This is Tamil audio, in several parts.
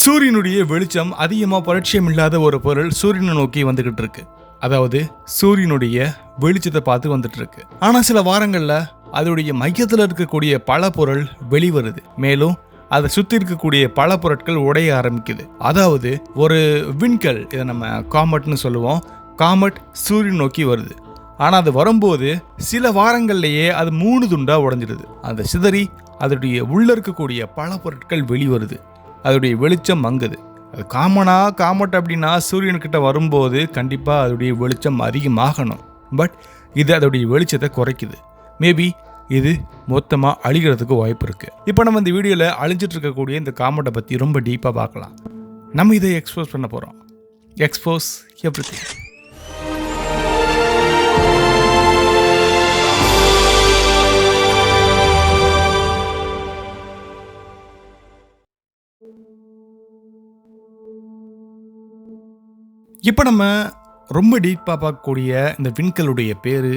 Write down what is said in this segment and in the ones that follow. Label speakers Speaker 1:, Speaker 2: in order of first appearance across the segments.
Speaker 1: சூரியனுடைய வெளிச்சம் அதிகமாக பரிச்சயம் இல்லாத ஒரு பொருள் சூரியனை நோக்கி வந்துகிட்டு இருக்கு அதாவது சூரியனுடைய வெளிச்சத்தை பார்த்து வந்துட்டு இருக்கு ஆனால் சில வாரங்களில் அதோடைய மையத்தில் இருக்கக்கூடிய பல பொருள் வெளிவருது. மேலும் அதை சுற்றி இருக்கக்கூடிய பல பொருட்கள் உடைய ஆரம்பிக்குது. அதாவது ஒரு விண்கல் இதை நம்ம காமட்னு சொல்லுவோம். காமட் சூரியன் நோக்கி வருது. ஆனால் அது வரும்போது சில வாரங்கள்லேயே அது மூணு துண்டாக உடைஞ்சிடுது. அந்த சிதறி அதனுடைய உள்ளே இருக்கக்கூடிய பல பொருட்கள் வெளிவருது. அதோடைய வெளிச்சம் மங்குது. அது காமனா காமட் அப்படின்னா சூரியன்கிட்ட வரும்போது கண்டிப்பாக அதோடைய வெளிச்சம் அதிகமாகணும். பட் இது அதோடைய வெளிச்சத்தை குறைக்குது. மேபி இது மொத்தமாக அழிகிறதுக்கு வாய்ப்பு இருக்குது இப்போ நம்ம இந்த வீடியோவில் அழிஞ்சிட்டு இருக்கக்கூடிய இந்த காமெட்டை பற்றி ரொம்ப டீப்பாக பார்க்கலாம். நம்ம இதை எக்ஸ்போஸ் பண்ண போகிறோம் எக்ஸ்போஸ் எவ்ரி இப்போ நம்ம ரொம்ப டீப்பாக பார்க்கக்கூடிய இந்த விண்கலுடைய பேர்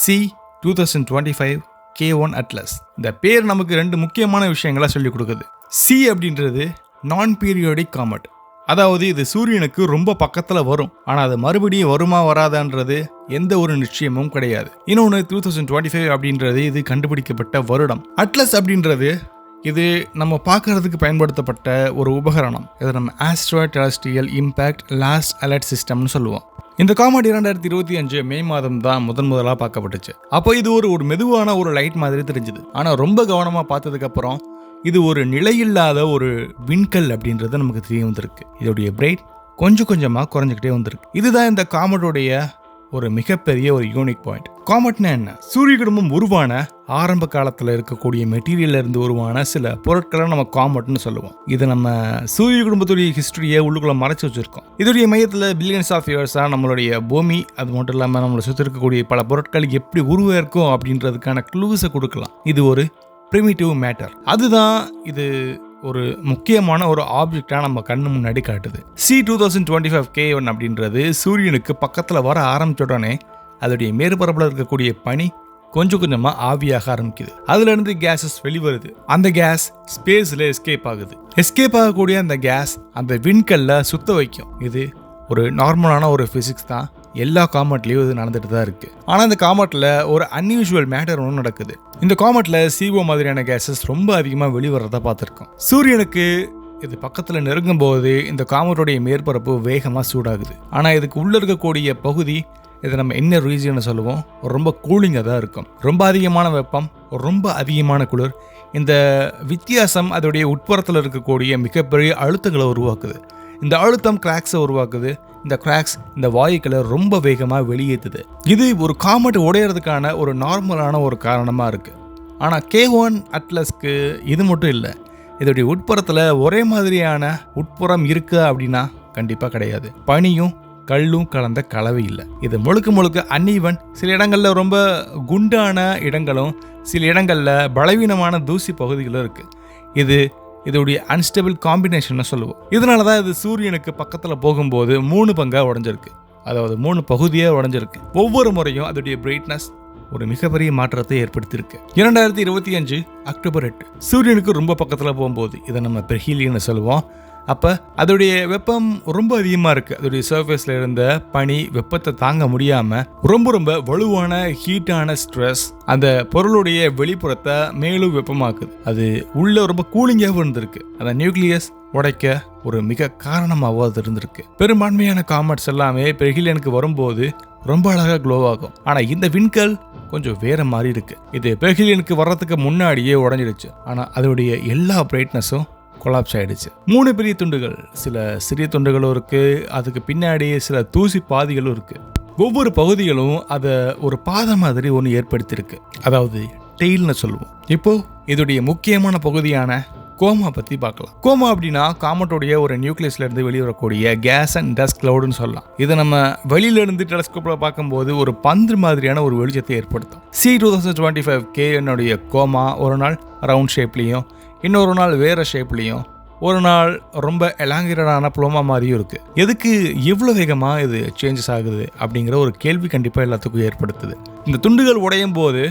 Speaker 1: C two thousand twenty five K one Atlas இந்த பேர் நமக்கு ரெண்டு முக்கியமான விஷயங்களை சொல்லிக் கொடுக்குது. சி அப்படின்றது நான் பீரியோடிக் காமெட் அதாவது இது சூரியனுக்கு ரொம்ப பக்கத்தில் வரும். ஆனால் அது மறுபடியும் வருமா வராதான்றது எந்த ஒரு நிச்சயமும் கிடையாது. இன்னொன்று டூ தௌசண்ட் டுவெண்ட்டி ஃபைவ் அப்படின்றது இது கண்டுபிடிக்கப்பட்ட வருடம். அட்லஸ் அப்படின்றது இது நம்ம பார்க்கறதுக்கு பயன்படுத்தப்பட்ட ஒரு உபகரணம். இதை நம்ம astro terrestrial impact last alert சிஸ்டம்னு சொல்லுவோம். இந்த காமெடி இரண்டாயிரத்தி இருபத்தி அஞ்சு மே மாதம் தான் முதன் முதலாக பார்க்கப்பட்டுச்சு. அப்போ இது ஒரு ஒரு மெதுவான ஒரு லைட் மாதிரி தெரிஞ்சுது. ஆனால் ரொம்ப கவனமாக பார்த்ததுக்கப்புறம் இது ஒரு நிலையில்லாத ஒரு விண்கல் அப்படின்றது நமக்கு தெரிய வந்திருக்கு. இதோடைய பிரைட் கொஞ்சம் கொஞ்சமாக குறைஞ்சிக்கிட்டே வந்திருக்கு. இதுதான் இந்த காமெடோடைய ஒரு மிகப்பெரிய ஒரு யூனிக் பாயிண்ட் காமெட்னா என்ன? சூரிய குடும்பம் உருவான ஆரம்ப காலத்தில் இருக்கக்கூடிய மெட்டீரியல்ல இருந்து உருவான சில பொருட்களை நம்ம காமெட்னு சொல்லுவோம். இது நம்ம சூரிய குடும்பத்துடைய ஹிஸ்டரியை உள்ளுக்குள்ள மறைச்சு வச்சிருக்கோம். இதோடைய மையத்தில் பில்லியன்ஸ் ஆஃப் இயர்ஸாக நம்மளுடைய பூமி அது மட்டும் இல்லாமல் நம்மளை சுற்றி இருக்கக்கூடிய பல பொருட்கள் எப்படி உருவாயிருக்கும் அப்படின்றதுக்கான க்ளூஸை கொடுக்கலாம். இது ஒரு ப்ரிமிட்டிவ் மேட்டர் அதுதான் இது ஒரு முக்கியமான ஒரு ஆப்ஜெக்டாக நம்ம கண்ணு முன்னாடி காட்டுது. C two thousand twenty five K one அப்படின்றது சூரியனுக்கு பக்கத்தில் வர ஆரம்பிச்ச உடனே அதோடைய மேற்பரப்பில் இருக்கக்கூடிய பனி கொஞ்சம் கொஞ்சமாக ஆவியாக ஆரம்பிக்குது. அதுலேருந்து கேஸஸ் வெளிவருது. அந்த கேஸ் ஸ்பேஸில் எஸ்கேப் ஆகுது. எஸ்கேப் ஆகக்கூடிய அந்த கேஸ் அந்த விண்கல்ல சுத்த வைக்கும். இது ஒரு நார்மலான ஒரு ஃபிசிக்ஸ் தான். எல்லா காமெட்லேயும் இது நடந்துட்டு தான் இருக்கு. ஆனால் இந்த காமெட்டில் ஒரு அன்யூஷுவல் மேட்டர் ஒன்று நடக்குது. இந்த காமெட்டில் சிஓ மாதிரியான கேஸஸ் ரொம்ப அதிகமாக வெளிவரதை பார்த்துருக்கோம். சூரியனுக்கு இது பக்கத்தில் நெருங்கும் போது இந்த காமெட்டோடைய மேற்பரப்பு வேகமாக சூடாகுது. ஆனால் இதுக்கு உள்ளே இருக்கக்கூடிய பகுதி இதை நம்ம என்ன ரீஜன் சொல்லுவோம் ரொம்ப கூலிங்காக தான் இருக்கும். ரொம்ப அதிகமான வெப்பம் ரொம்ப அதிகமான குளிர். இந்த வித்தியாசம் அதோடைய உட்புறத்தில் இருக்கக்கூடிய மிகப்பெரிய அழுத்தங்களை உருவாக்குது. இந்த அழுத்தம் கிராக்ஸை உருவாக்குது. இந்த கிராக்ஸ் இந்த வாயுக்களை ரொம்ப வேகமாக வெளியேற்றுது இது ஒரு காமெட் உடையிறதுக்கான ஒரு நார்மலான ஒரு காரணமாக இருக்குது ஆனால் கே ஒன் அட்லஸ்க்கு இது மட்டும் இல்லை. இதோடைய உட்புறத்தில் ஒரே மாதிரியான உட்புறம் இருக்குது அப்படின்னா கண்டிப்பாக கிடையாது. பனியும் கல்லும் கலந்த கலவை இல்லை. இது முழுக்க முழுக்க அன்னீவன் சில இடங்களில் ரொம்ப குண்டான இடங்களும் சில இடங்களில் பலவீனமான தூசி பகுதிகளும் இருக்குது இது இதோடைய அன்ஸ்டபிள் காம்பினேஷன் சொல்லுவோம். இதனால தான் இது சூரியனுக்கு பக்கத்தில் போகும்போது மூணு பங்காக உடஞ்சிருக்கு. அதாவது மூணு பகுதியாக உடஞ்சிருக்கு. ஒவ்வொரு முறையும் அதோடைய பிரைட்னஸ் ஒரு மிகப்பெரிய மாற்றத்தை ஏற்படுத்தியிருக்கு. இரண்டாயிரத்தி இருபத்தி அஞ்சு அக்டோபர் எட்டு. சூரியனுக்கு ரொம்ப பக்கத்தில் போகும்போது இதை நம்ம பெர்ஹீலியன்னு சொல்லுவோம். அப்போ அதோடைய வெப்பம் ரொம்ப அதிகமாக இருக்குது அதோடைய சர்ஃபேஸில் இருந்த பனி வெப்பத்தை தாங்க முடியாமல் ரொம்ப ரொம்ப வலுவான ஹீட்டான ஸ்ட்ரெஸ் அந்த பொருளுடைய வெளிப்புறத்தை மேலும் வெப்பமாக்குது. அது உள்ளே ரொம்ப கூலிங்காகவும் இருந்திருக்கு. அந்த நியூக்ளியஸ் உடைக்க ஒரு மிக காரணமாகவும் அது இருந்திருக்கு. பெரும்பான்மையான காமெட்ஸ் எல்லாமே பெஹிலியனுக்கு வரும்போது ரொம்ப அழகாக க்ளோ ஆகும். ஆனால் இந்த விண்கல் கொஞ்சம் வேற மாதிரி இருக்கு. இது பெஹிலியனுக்கு வர்றதுக்கு முன்னாடியே உடஞ்சிடுச்சு ஆனால் அதோடைய எல்லா பிரைட்னஸும் கொலாப்ஸ் ஆயிடுச்சு. மூணு பெரிய துண்டுகள் சில சிறிய துண்டுகளும் இருக்கு அதுக்கு பின்னாடி சில தூசி பாதிகளும் இருக்கு. ஒவ்வொரு பகுதிகளும் அதை ஒரு பாதை மாதிரி ஒன்று ஏற்படுத்தியிருக்கு. அதாவது டெய்ல்னு சொல்லுவோம். இப்போ இதோடைய முக்கியமான பகுதியான கோமா பற்றி பார்க்கலாம். கோமா அப்படின்னா காமட்டோடைய ஒரு நியூக்ளியஸ்ல இருந்து வெளிவரக்கூடிய கேஸ் அண்ட் டஸ்ட் கிளவுடுன்னு சொல்லலாம். இதை நம்ம வெளியில இருந்து டெலஸ்கோப்பில் பார்க்கும்போது ஒரு பந்து மாதிரியான ஒரு வெளிச்சத்தை ஏற்படுத்தும். C two thousand twenty five K என்னுடைய கோமா ஒரு நாள் ரவுண்ட் ஷேப்லேயும் இன்னொரு நாள் வேறு ஷேப்லேயும் ஒரு நாள் ரொம்ப எலாங்கிரடான புலமா மாதிரியும் இருக்குது எதுக்கு இவ்வளோ வேகமாக இது சேஞ்சஸ் ஆகுது அப்படிங்கிற ஒரு கேள்வி கண்டிப்பாக எல்லாத்துக்கும் ஏற்படுத்துது. இந்த துண்டுகள் உடையும் போது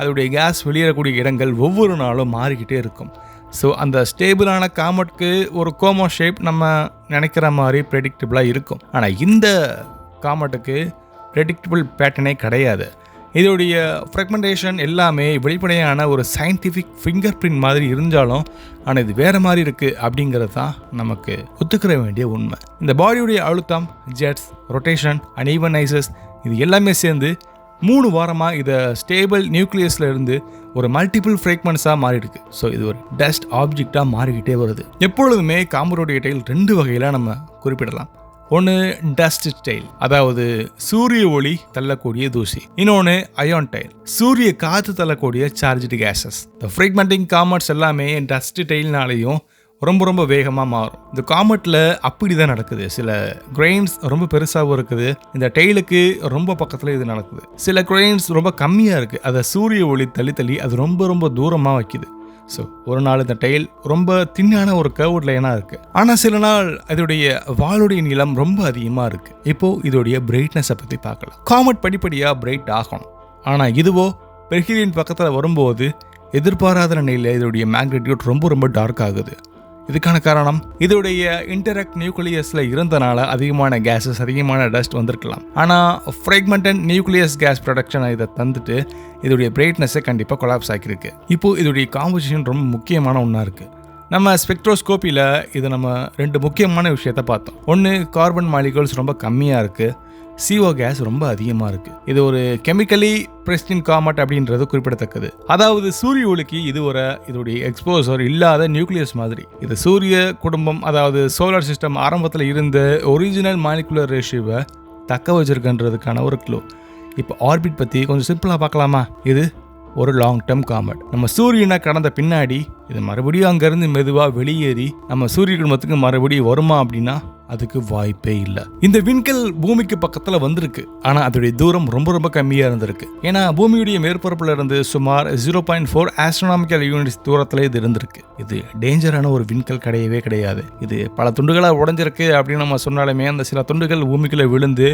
Speaker 1: அதோடைய கேஸ் வெளியேறக்கூடிய இடங்கள் ஒவ்வொரு நாளும் மாறிக்கிட்டே இருக்கும். ஸோ அந்த ஸ்டேபிளான காமெட்க்கு ஒரு கோமோ ஷேப் நம்ம நினைக்கிற மாதிரி ப்ரெடிக்டபிளாக இருக்கும். ஆனால் இந்த காமெட்டுக்கு ப்ரெடிக்டபிள் பேட்டர்னே கிடையாது. இதோடைய ஃப்ரெக்மெண்டேஷன் எல்லாமே வெளிப்படையான ஒரு சயின்டிஃபிக் ஃபிங்கர் பிரிண்ட் மாதிரி இருந்தாலும் ஆனால் இது வேறு மாதிரி இருக்குது அப்படிங்கிறது தான் நமக்கு ஒத்துக்கிற வேண்டிய உண்மை. இந்த பாடியுடைய அழுத்தம் ஜெட்ஸ் ரொட்டேஷன் அனீவனைசஸ் இது எல்லாமே சேர்ந்து மூணு வாரமாக இதை ஸ்டேபிள் நியூக்ளியஸில் இருந்து ஒரு மல்டிபிள் ஃப்ரேக்மெண்ட்ஸாக மாறிடுக்கு ஸோ இது ஒரு டஸ்ட் ஆப்ஜெக்டாக மாறிக்கிட்டே வருது. எப்பொழுதுமே காம்பரோடைய டைல் ரெண்டு வகையில் நம்ம குறிப்பிடலாம். ஒன்று டஸ்ட் டைல் அதாவது சூரிய ஒளி தள்ளக்கூடிய தூசி. இன்னொன்று அயோன் டைல் சூரிய காற்று தள்ளக்கூடிய சார்ஜ்டு கேசஸ் இந்த ஃப்ரீக்மெண்டிங் காமர்ஸ் எல்லாமே டஸ்ட் டைல்னாலையும் ரொம்ப ரொம்ப வேகமாக மாறும். இந்த காமெட்டில் அப்படி தான் நடக்குது. சில கிரெயின்ஸ் ரொம்ப பெருசாகவும் இருக்குது. இந்த டெய்லுக்கு ரொம்ப பக்கத்தில் இது நடக்குது. சில கிரெயின்ஸ் ரொம்ப கம்மியாக இருக்குது அதை சூரிய ஒளி தள்ளி தள்ளி அது ரொம்ப ரொம்ப தூரமாக வைக்குது. ஸோ ஒரு நாள் இந்த டெயில் ரொம்ப தின்னான ஒரு கர்வுட் லைனாக இருக்குது ஆனால் சில நாள் அதோடைய வாளுடைய நீளம் ரொம்ப அதிகமாக இருக்குது இப்போது இதோடைய பிரைட்னஸை பற்றி பார்க்கலாம். காமெட் படிப்படியாக பிரைட் ஆகணும். ஆனால் இதுவோ பெர்ஹிலியன் பக்கத்தில் வரும்போது எதிர்பாராத நிலையில் இதோடைய மேக்னிடியூட் ரொம்ப ரொம்ப டார்க் ஆகுது. இதுக்கான காரணம் இதோடைய இன்டராக்ட் நியூக்ளியஸில் இருந்தனால அதிகமான கேஸஸ் அதிகமான டஸ்ட் வந்திருக்கலாம். ஆனால் ஃப்ரெக்மெண்டன்ட் நியூக்ளியஸ் கேஸ் ப்ரொடக்ஷனை இதை தந்துட்டு இதோடைய பிரைட்னஸை கண்டிப்பாக கொலாப்ஸ் ஆக்கியிருக்கு. இப்போது இதோடைய காம்போசிஷன் ரொம்ப முக்கியமான ஒன்றா இருக்குது நம்ம ஸ்பெக்ட்ரோஸ்கோப்பியில் இது நம்ம ரெண்டு முக்கியமான விஷயத்த பார்த்தோம். ஒன்று கார்பன் மாலிகூல்ஸ் ரொம்ப கம்மியாக இருக்குது சிஓ கேஸ் ரொம்ப அதிகமாக இருக்குது இது ஒரு கெமிக்கலி பிரெஸ்டின் காமட் அப்படின்றது குறிப்பிடத்தக்கது. அதாவது சூரிய ஒளிக்கு இது ஒரு இதோடைய எக்ஸ்போசர் இல்லாத நியூக்ளியஸ் மாதிரி. இது சூரிய குடும்பம் அதாவது சோலார் சிஸ்டம் ஆரம்பத்தில் இருந்த ஒரிஜினல் மாலிகுலர் ரேஷியோவை தக்க வச்சிருக்கன்றதுக்கான ஒரு க்ளூ இப்போ ஆர்பிட் பற்றி கொஞ்சம் சிம்பிளாக பார்க்கலாமா? இது ஒரு லாங் டேர்ம் காமெட் நம்ம சூரியனை கடந்த பின்னாடி இது மறுபடியும் அங்கேருந்து மெதுவாக வெளியேறி நம்ம சூரிய குடும்பத்துக்கு மறுபடியும் வருமா அப்படின்னா அதுக்கு வாய்ப்பே இல்லை. இந்த விண்கல் பூமிக்கு பக்கத்தில் வந்திருக்கு. ஆனால் அதோடைய தூரம் ரொம்ப ரொம்ப கம்மியாக இருந்திருக்கு. ஏன்னா பூமியுடைய மேற்பரப்பில் இருந்து சுமார் zero point four astronomical units தூரத்தில் இது இருந்திருக்கு. இது டேஞ்சரான ஒரு விண்கல் கிடையவே கிடையாது. இது பல துண்டுகளாக உடஞ்சிருக்கு அப்படின்னு நம்ம சொன்னாலுமே அந்த சில துண்டுகள் பூமிக்குள்ளே விழுந்து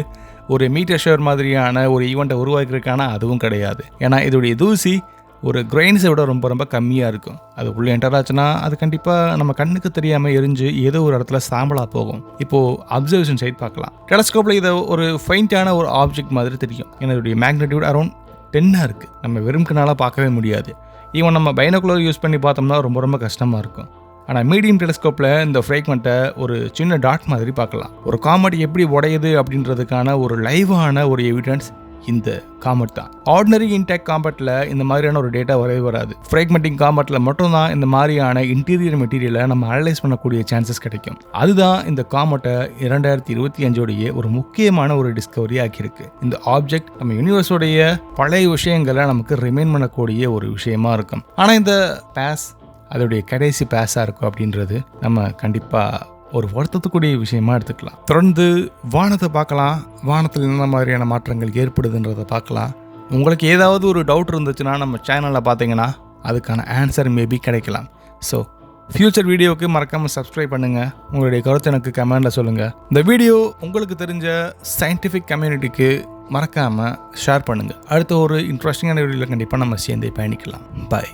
Speaker 1: ஒரு மீட்டர் ஷேர் மாதிரியான ஒரு ஈவெண்ட்டை உருவாக்கியிருக்கான அதுவும் கிடையாது. ஏன்னா இதோடைய தூசி ஒரு கிரெயின்ஸை விட ரொம்ப ரொம்ப கம்மியாக இருக்கும். அது உள்ளே என்டர் ஆச்சுன்னா அது கண்டிப்பாக நம்ம கண்ணுக்கு தெரியாமல் எரிஞ்சு ஏதோ ஒரு இடத்துல சாம்பலாக போகும். இப்போது அப்சர்வேஷன் சைட் பார்க்கலாம். டெலஸ்கோப்பில் இதை ஒரு ஃபைண்டான ஒரு ஆப்ஜெக்ட் மாதிரி தெரியும். ஏன்னா இதோடைய மேக்னெட்யூட் அரௌண்ட் டென்னாக இருக்குது நம்ம வெறும் கண்ணால் பார்க்கவே முடியாது. ஈவன் நம்ம பைனோக்குலர் யூஸ் பண்ணி பார்த்தோம்னா ரொம்ப ரொம்ப கஷ்டமாக இருக்கும். ஆனால் மீடியம் டெலிஸ்கோப்பில் இந்த ஃப்ரேக்மெண்ட்டை ஒரு சின்ன டாட் மாதிரி பார்க்கலாம். ஒரு காமெடி எப்படி உடையுது அப்படின்றதுக்கான ஒரு லைவான ஒரு எவிடன்ஸ் இந்த காமெட் தான். ஆர்டினரி இன்டெக் காம்பட்டில் இந்த மாதிரியான ஒரு டேட்டா வரவே வராது. ஃப்ரேக்மெண்டிங் காம்பட்டில் மட்டும்தான் இந்த மாதிரியான இன்டீரியர் மெட்டீரியலை நம்ம அனலைஸ் பண்ணக்கூடிய சான்சஸ் கிடைக்கும். அதுதான் இந்த காமெட்டை இரண்டாயிரத்தி இருபத்தி அஞ்சோடைய ஒரு முக்கியமான ஒரு டிஸ்கவரி ஆக்கியிருக்கு. இந்த ஆப்ஜெக்ட் நம்ம யூனிவர்ஸோடைய பழைய விஷயங்களை நமக்கு ரிமைன் பண்ணக்கூடிய ஒரு விஷயமா இருக்கும். ஆனால் இந்த பேஸ் அதோடைய கடைசி பேஸாக இருக்கும் அப்படின்றது நம்ம கண்டிப்பாக ஒரு வருத்தத்துக்குரிய விஷயமா எடுத்துக்கலாம். தொடர்ந்து வானத்தை பார்க்கலாம். வானத்தில் என்ன மாதிரியான மாற்றங்கள் ஏற்படுதுன்றதை பார்க்கலாம். உங்களுக்கு ஏதாவது ஒரு டவுட் இருந்துச்சுன்னா நம்ம சேனலில் பார்த்தீங்கன்னா அதுக்கான ஆன்சர் மேபி கிடைக்கலாம். ஸோ ஃப்யூச்சர் வீடியோவுக்கு மறக்காமல் சப்ஸ்கிரைப் பண்ணுங்கள் உங்களுடைய கருத்து எனக்கு கமெண்டில் சொல்லுங்கள் இந்த வீடியோ உங்களுக்கு தெரிஞ்ச சயின்டிஃபிக் கம்யூனிட்டிக்கு மறக்காமல் ஷேர் பண்ணுங்கள் அடுத்த ஒரு இன்ட்ரெஸ்டிங்கான வீடியோவில் கண்டிப்பாக நம்ம சேர்ந்தே பயணிக்கலாம். பாய்